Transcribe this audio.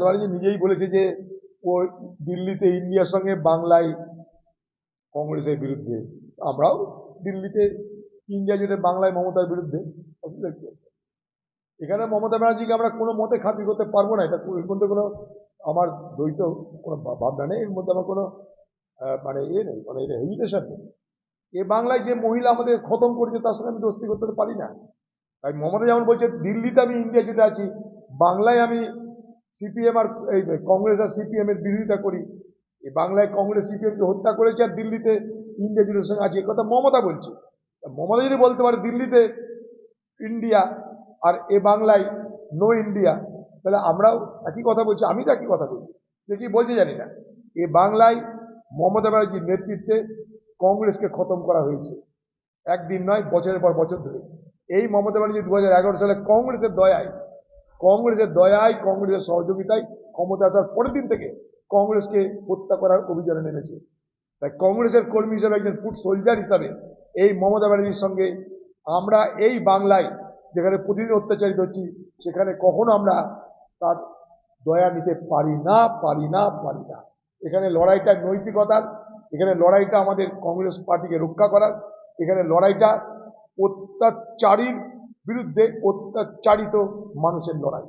নিজেই বলেছে যে ও দিল্লিতে ইন্ডিয়ার সঙ্গে বাংলায় কংগ্রেসের বিরুদ্ধে, আমরাও দিল্লিতে ইন্ডিয়া জুড়ে বাংলায় মমতার বিরুদ্ধে এখানে মমতা ব্যানার্জিকে আমরা কোনো মতে খাতি করতে পারব না, এটা এর মধ্যে কোনো আমার দ্বৈত কোনো ভাবনা নেই, এর মধ্যে আমার কোনো মানে এ নেই মানে এটা হেজিটেশন নেই। এ বাংলায় যে মহিলা আমাদের খতম করেছে, তার সঙ্গে আমি দোস্তি করতে পারি না। তাই মমতা যেমন বলছে, দিল্লিতে আমি ইন্ডিয়া জুড়ে আছি, বাংলায় আমি সিপিএম আর এই কংগ্রেস আর সিপিএম এর বিরোধিতা করি। এই বাংলায় কংগ্রেস সিপিএমকে হত্যা করেছে আর দিল্লিতে ইন্ডিয়া জুড়ের সঙ্গে আছে। কথা মমতা বলছে। মমতা যদি বলতে পারে দিল্লিতে ইন্ডিয়া আর এ বাংলায় নো ইন্ডিয়া তাহলে আমরাও একই কথা বলছি, আমি তো একই কথা বলছি। যে কি বলছে জানি না। এ বাংলায় মমতা ব্যানার্জির নেতৃত্বে কংগ্রেসকে খতম করা হয়েছে। একদিন নয়, বছরের পর বছর ধরে। এই মমতা ব্যানার্জি দু হাজার এগারো সালে কংগ্রেসের দয়ায় কংগ্রেসের দয়ায়, কংগ্রেসের সহযোগিতায় ক্ষমতা আসার পরের দিন থেকে কংগ্রেসকে হত্যা করার অভিযানে নেমেছে। তাই কংগ্রেসের কর্মী হিসেবে একজন ফুট সোলজার হিসাবে এই মমতা ব্যানার্জির সঙ্গে আমরা এই বাংলায় যেখানে প্রতিদিন অত্যাচারিত হচ্ছি, সেখানে কখনো আমরা তার দয়া নিতে পারি না পারি না পারি না। এখানে লড়াইটা নৈতিকতার, এখানে লড়াইটা আমাদের কংগ্রেস পার্টিকে রক্ষা করার, এখানে লড়াইটা অত্যাচারীর বিরুদ্ধে অত্যাচারিত মানুষের লড়াই।